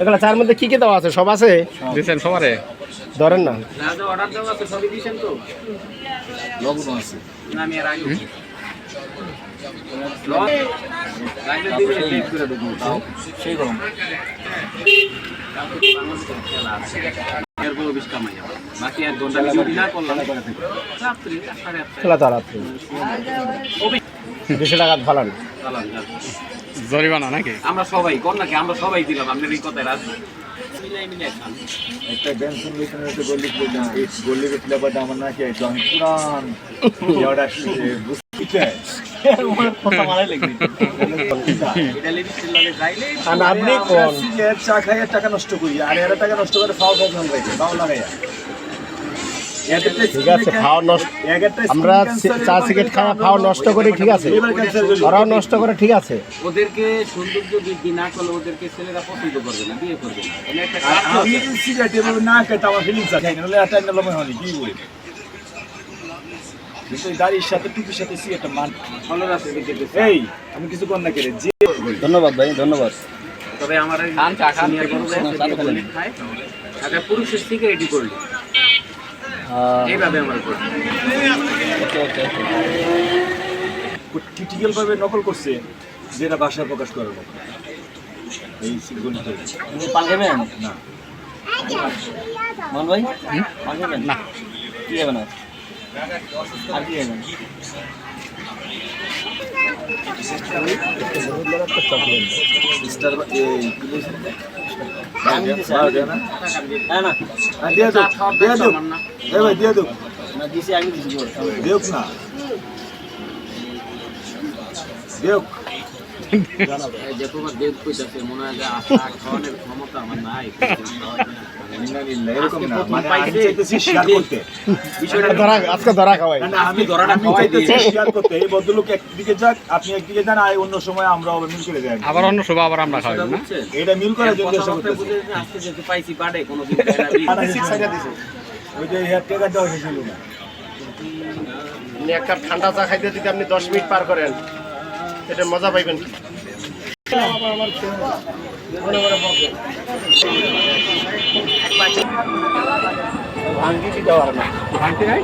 এগুলো চার মধ্যে কি কি দেওয়া আছে? সব আছে? দিচ্ছেন সবারে? ধরেন না। না না খেলা তো রাত্রি দুশো টাকা চালান, চালান। জরিমানা নাকি? আমরা সবাই কর নাকি? আমরা সবাই দিলাম আপনার এই কথায় মিলাই একটা ড্যান্স শুনলে একটা গল্লি গল্লি ফ্লেভারটা আমার নাকি একদম পুরান ইয়াটা বুঝতে আপনি চা খাইয়ে টাকা নষ্ট করি। আর এরা টাকা নষ্ট করে ফাও ফাও ফাও লাগাইয়া। ঠিক আছে খাওয়া নষ্ট আমরা চা সিগারেট খাওয়া খাওয়া নষ্ট করি ঠিক আছে। ওরাও নষ্ট করে ঠিক আছে। ওদেরকে সৌন্দর্য বৃদ্ধি না করলে ওদেরকে ছেলেরা পছন্দ করবে না বিয়ে করবে না। এখানে একটা কাজ আছে। সিগারেট না খেতে আমার ফিলিংস আছে। নাহলে একটা লমে হয়নি কি বলি? কিন্তু এই সাথে টুপির সাথে সিগারেটটা মান ভালো রাস্তা এই। আমি কিছু কর না কেরে ধন্যবাদ ভাই ধন্যবাদ। তবে আমার তাকে পুরুষের সিগারেটই করলি। এইভাবে আমার করলি ক্রিটিক্যাল ভাবে নকল করছে যেটা ভাষায় প্রকাশ করার মতো। এই গণিত না। মান ভাই? পান খাবেন না। কি খাবেন আর কি না? না। এ ভাই, দিয়ে দাও। না দিছি আমি দিছি না। দেব মনে হয় মানে খাওয়াই। খাওয়াই। যান, অন্য সময় আমরা আবার মিল করে যাই। আবার অন্য শুভ আবার আমরা খাওয়াবো এটা মিল করার জন্য ওই যে হেয়ার টেকার দেওয়া হয়েছিল না। আপনি এক কাপ ঠান্ডা চা খাইতে যদি আপনি দশ মিনিট পার করেন এটা মজা পাইবেন। ভাঙ্গি দিতে পারে না। ভাঙতে নাই?